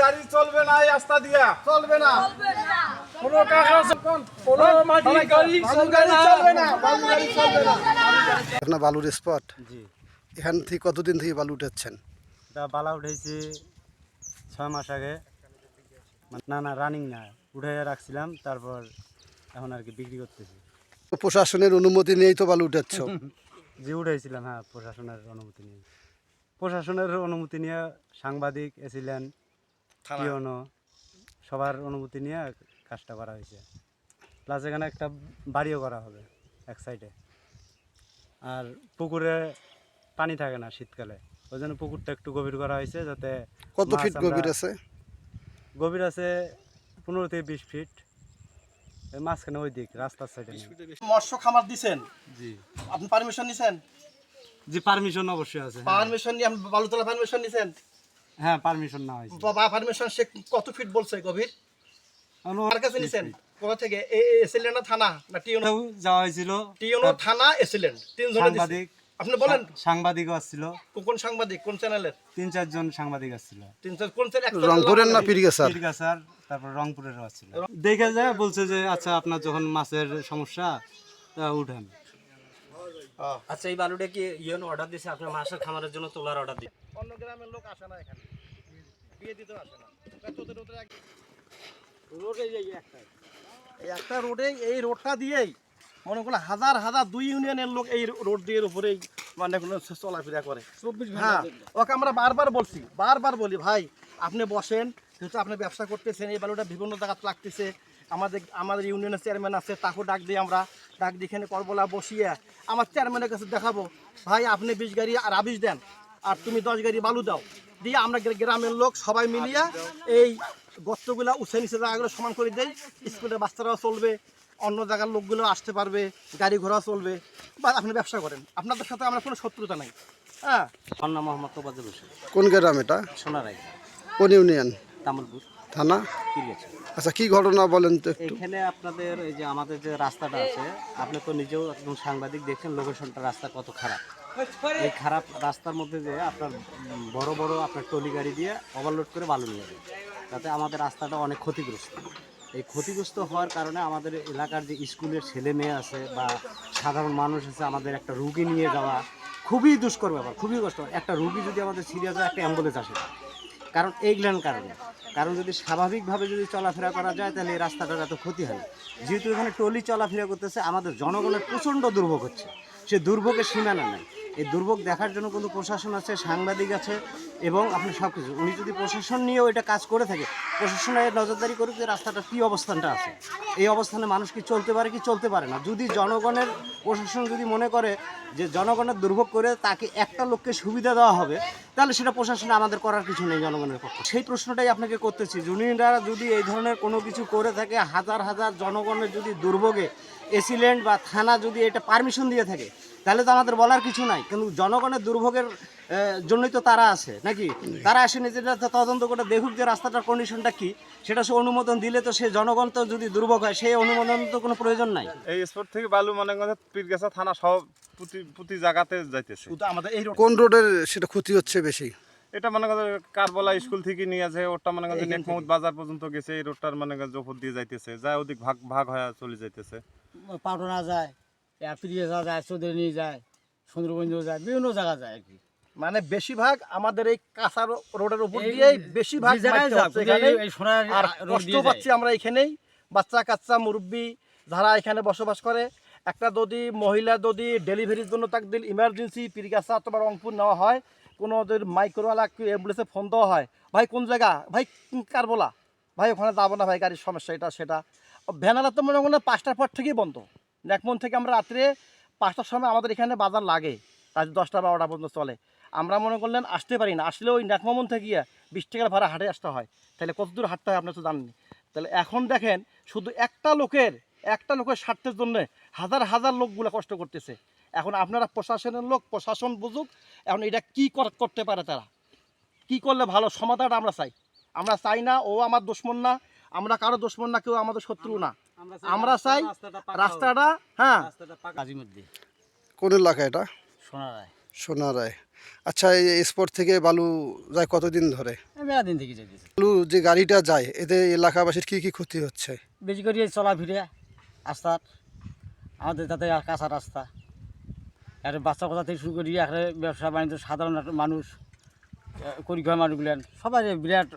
গাড়ি চলবে না। এই রাস্তা দিয়া চলবে না কোনো কাগজ কোনো মাটির গাড়ি চলবে না চলবে না বালু গাড়ি চলবে না আপনার বালুর স্পট জি। এখান থেকে কতদিন থেকে বালু উঠাচ্ছেন? এটা বালা উঠেছি ছয় মাস আগে। মানে না না রানিং না। উঠে রাখছিলাম তারপর এখন আর কি বিক্রি করতেছি। প্রশাসনের অনুমতি নিয়েই তো বালু উঠাচ্ছ। যে উঠেছিলাম হ্যাঁ প্রশাসনের অনুমতি নিয়ে। প্রশাসনের অনুমতি নিয়ে সাংবাদিক এসিলেন পিওনো সবার অনুমতি নিয়ে কাজটা করা হয়েছে। প্লাস এখানে একটা বাড়িও করা হবে এক সাইডে। আর পুকুরে পানি থাকে না শীতকালে ওই জন্য পুকুরটা একটু গভীর করা হয়েছে যাতে কত ফিট গভীর আছে? গভীর আছে পনেরো থেকে বিশ ফিট। মাঝখানে ওই দিক রাস্তার সাইডে মৎস্য খামার দিছেন? জি। আপনি পারমিশন নিছেন? জি পারমিশন অবশ্যই আছে হ্যাঁ। পারমিশন নিয়ে আপনি বালুতলা পারমিশন নিছেন? হ্যাঁ পারমিশন না হয়েছে। বা পারমিশন সে কত ফিট বলছে গভীর? আমার কাছে নিছেন? কোথা থেকে? এসিলেন্ট থানা না ওটাও যাওয়া হয়েছিল টিওনো থানা এসিলেন্ট। তিনজন সাংবাদিক আপনি বলেন। সাংবাদিকও আসছিল। কোন সাংবাদিক? কোন চ্যানেলের? তিন চারজন সাংবাদিক আসছিল। তিন চার কোন চ্যানেল? রংপুরের না পিরিগেসার স্যার তারপর রংপুরেরও আসছিল। দেখে যায় বলছে যে আচ্ছা আপনার যখন মাছের সমস্যা তা উঠেন। আচ্ছা এই বালুটা কি ইয়ন অর্ডার দিয়েছে আপনার মাছের খামারের জন্য তোলার অর্ডার দিয়ে অন্য গ্রামের লোক আসে না এখানে। বিয়ে দিতেও আসে না। তোদের ওদের এক- এই একটা রোডে এই রোডটা দিয়েই মনে করলে হাজার হাজার দুই ইউনিয়নের লোক এই রোড দিয়ে উপরেই মানে কোনো চলাফেরা করে। হ্যাঁ ওকে আমরা বারবার বলছি বারবার বলি ভাই আপনি বসেন যেহেতু আপনি ব্যবসা করতেছেন এই বালুটা বিভিন্ন জায়গাতে লাগতেছে। আমাদের আমাদের ইউনিয়নের চেয়ারম্যান আছে তাকেও ডাক দিই আমরা। ডাক দিয়ে এখানে করবলা বসিয়ে আমার চেয়ারম্যানের কাছে দেখাবো ভাই আপনি বিশ গাড়ি আর আবিশ দেন আর তুমি দশ গাড়ি বালু দাও। দিয়ে আমরা গ্রামের লোক সবাই মিলিয়ে এই গর্তগুলা উঠে নিচে জায়গাগুলো সমান করে দেয় স্কুলের বাচ্চারাও চলবে অন্য জায়গার লোকগুলো আসতে পারবে গাড়ি ঘোড়া চলবে বা আপনি ব্যবসা করেন। আপনাদের সাথে আমার কোনো শত্রুতা নাই। হ্যাঁ? নাম মোহাম্মদ তোবাজুল হোসেন। কোন গ্রাম এটা? সোনারাই কোন ইউনিয়ন? তামলপুর। থানা? আচ্ছা কি ঘটনা বলেন তো এখানে আপনাদের এই যে আমাদের যে রাস্তাটা আছে আপনি তো নিজেও একদম সাংবাদিক দেখছেন লোকেশনটা রাস্তা কত খারাপ। এই খারাপ রাস্তার মধ্যে যে আপনার বড় বড় আপনার টলি গাড়ি দিয়ে ওভারলোড করে বালু নিয়ে যায় তাতে আমাদের রাস্তাটা অনেক ক্ষতিগ্রস্ত। এই ক্ষতিগ্রস্ত হওয়ার কারণে আমাদের এলাকার যে স্কুলের ছেলে মেয়ে আছে বা সাধারণ মানুষ আছে, আমাদের একটা রুগী নিয়ে যাওয়া খুবই দুষ্কর ব্যাপার, খুবই কষ্ট একটা রুগী যদি আমাদের সিরিয়াস হয়, একটা অ্যাম্বুলেন্স আসে। কারণ এইগুলার কারণে কারণ যদি স্বাভাবিকভাবে যদি চলাফেরা করা যায়, তাহলে এই রাস্তাটার এত ক্ষতি হয়। যেহেতু এখানে টলি চলাফেরা করতেছে, আমাদের জনগণের প্রচণ্ড দুর্ভোগ হচ্ছে সে দুর্ভোগের সীমানা নেই এই দুর্ভোগ দেখার জন্য কিন্তু প্রশাসন আছে, সাংবাদিক আছে এবং আপনি সব কিছু উনি যদি প্রশাসন নিয়েও এটা কাজ করে থাকে, প্রশাসনের নজরদারি করুক যে রাস্তাটার কী অবস্থানটা আছে। এই অবস্থানে মানুষ কি চলতে পারে কি চলতে পারে না? যদি জনগণের, প্রশাসন যদি মনে করে যে জনগণের দুর্ভোগ করে তাকে একটা লোককে সুবিধা দেওয়া হবে, তাহলে সেটা প্রশাসনে আমাদের করার কিছু নেই জনগণের পক্ষে। সেই প্রশ্নটাই আপনাকে করতেছি জুনিয়ররা যদি এই ধরনের কোনো কিছু করে থাকে, হাজার হাজার জনগণের যদি দুর্ভোগে এসিলেন্ট বা থানা যদি এটা পারমিশন দিয়ে থাকে তাহলে তো আমাদের বলার কিছু নাই। কিন্তু জনগণের দুর্ভোগের জন্যই তো তারা আছে নাকি? তারা আসে নিজেরা তদন্ত করে দেখুক যে রাস্তাটার কন্ডিশনটা কি সেটা সে অনুমোদন দিলে তো সে জনগণ তো যদি দুর্ভোগ হয় সেই অনুমোদন তো কোনো প্রয়োজন নাই। এই স্পট থেকে বালু মনে করেন পীরগাছা থানা সব প্রতি প্রতি জায়গাতে যাইতেছে। আমাদের এই কোন রোডের সেটা ক্ষতি হচ্ছে বেশি? এটা মনে করেন কারবলা স্কুল থেকে নিয়ে আছে ওটা মনে করেন নেকমুদ বাজার পর্যন্ত গেছে এই রোডটার মনে করেন জফর দিয়ে যাইতেছে যা ওদিক ভাগ ভাগ হয়ে চলে যাইতেছে। পাটনা যায়। প্রিয়া যায় চৌধুরী যায় সুন্দরগঞ্জ যায় বিভিন্ন জায়গা যায় আর কি। মানে বেশিরভাগ আমাদের এই কাঁচা রোডের উপর দিয়েই বেশিরভাগ আর কষ্ট পাচ্ছি আমরা এখানেই। বাচ্চা কাচ্চা মুরব্বী যারা এখানে বসবাস করে একটা যদি মহিলা যদি ডেলিভারির জন্য তাকে দিল ইমার্জেন্সি পিরিগাছা অথবা রংপুর নেওয়া হয় কোনো ওদের মাইক্রোওয়ালা অ্যাম্বুলেন্সে ফোন দেওয়া হয় ভাই কোন জায়গা? ভাই কার বলা? ভাই ওখানে যাব না ভাই গাড়ির সমস্যা এটা সেটা। ভ্যানালা তো মনে করেন পাঁচটার পর থেকেই বন্ধ। নেকমন থেকে আমরা রাত্রে পাঁচটার সময় আমাদের এখানে বাজার লাগে। রাত দশটা, বারোটা পর্যন্ত চলে। আমরা মনে করলেন আসতে পারি না। আসলে ওই নেকমন থেকে গিয়ে বিশ টাকার ভাড়া হাটে আসতে হয়। তাহলে কত দূর হাঁটতে হয় আপনি তো জানেন তাহলে এখন দেখেন, শুধু একটা লোকের একটা লোকের স্বার্থের জন্য হাজার হাজার লোকগুলো কষ্ট করতেছে। এখন আপনারা প্রশাসনের লোক, প্রশাসন বুঝুক, এখন এটা কি করতে পারে তারা? কি করলে ভালো? সমাধানটা আমরা চাই। আমরা চাই না ও আমার দুশ্মন না, আমরা কারও দুশ্মন না, কেউ আমাদের শত্রু না। আমরা চাই রাস্তাটা হ্যাঁ। কোন এলাকা এটা? সোনারায় সোনারায় আচ্ছা এই স্পট থেকে বালু যায় কতদিন ধরে? দিন থেকে বালু যে গাড়িটা যায় এতে এলাকাবাসীর কি কি ক্ষতি হচ্ছে? বেশি করে চলাফিরে রাস্তার আমাদের তাতে আর কাঁচা রাস্তা। আর বাচ্চা কথা থেকে শুরু করি একটা ব্যবসা বাণিজ্য সাধারণ একটা মানুষ করি খাওয়া মানুষগুলেন সবাই বিরাট